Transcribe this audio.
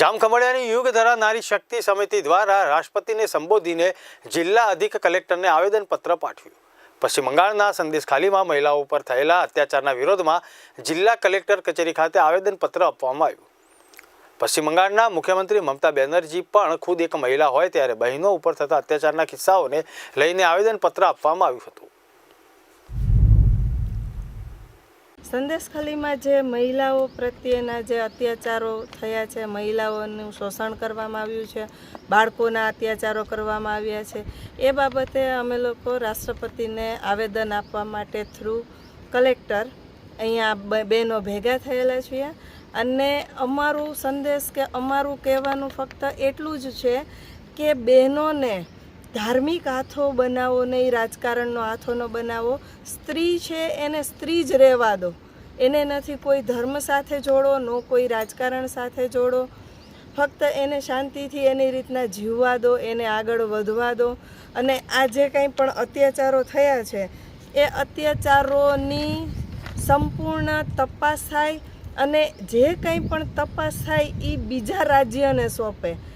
જામખંભાળિયાની યુગધરા નારી શક્તિ સમિતિ દ્વારા રાષ્ટ્રપતિને સંબોધીને જિલ્લા અધિક કલેક્ટરને આવેદનપત્ર પાઠવ્યું. પશ્ચિમ બંગાળના સંદેશ ખાલીમાં મહિલાઓ ઉપર થયેલા અત્યાચારના વિરોધમાં જિલ્લા કલેક્ટર કચેરી ખાતે આવેદનપત્ર આપવામાં આવ્યું. પશ્ચિમ બંગાળના મુખ્યમંત્રી મમતા બેનર્જી પણ ખુદ એક મહિલા હોય ત્યારે બહેનો ઉપર થતા અત્યાચારના કિસ્સાઓને લઈને આવેદનપત્ર આપવામાં આવ્યું હતું. સંદેશખાલીમાં જે મહિલાઓ પ્રત્યેના જે અત્યાચારો થયા છે, મહિલાઓનું શોષણ કરવામાં આવ્યું છે, બાળકોના અત્યાચારો કરવામાં આવ્યા છે, એ બાબતે અમે લોકો રાષ્ટ્રપતિને આવેદન આપવા માટે થ્રુ કલેક્ટર અહીંયા બહેનો ભેગા થયેલા છીએ. અને અમારું સંદેશ કે અમારું કહેવાનું ફક્ત એટલું જ છે કે બહેનોને ધાર્મિક હાથો બનાવો નહીં, રાજકારણનો હાથોનો બનાવો. સ્ત્રી છે એને સ્ત્રી જ રહેવા દો. એને નથી કોઈ ધર્મ સાથે જોડો, નો કોઈ રાજકારણ સાથે જોડો. ફક્ત એને શાંતિથી એની રીતના જીવવા દો, એને આગળ વધવા દો. અને આ જે કંઈ પણ અત્યાચારો થયા છે, એ અત્યાચારોની સંપૂર્ણ તપાસ થાય અને જે કંઈ પણ તપાસ થાય એ બીજા રાજ્યને સોંપે.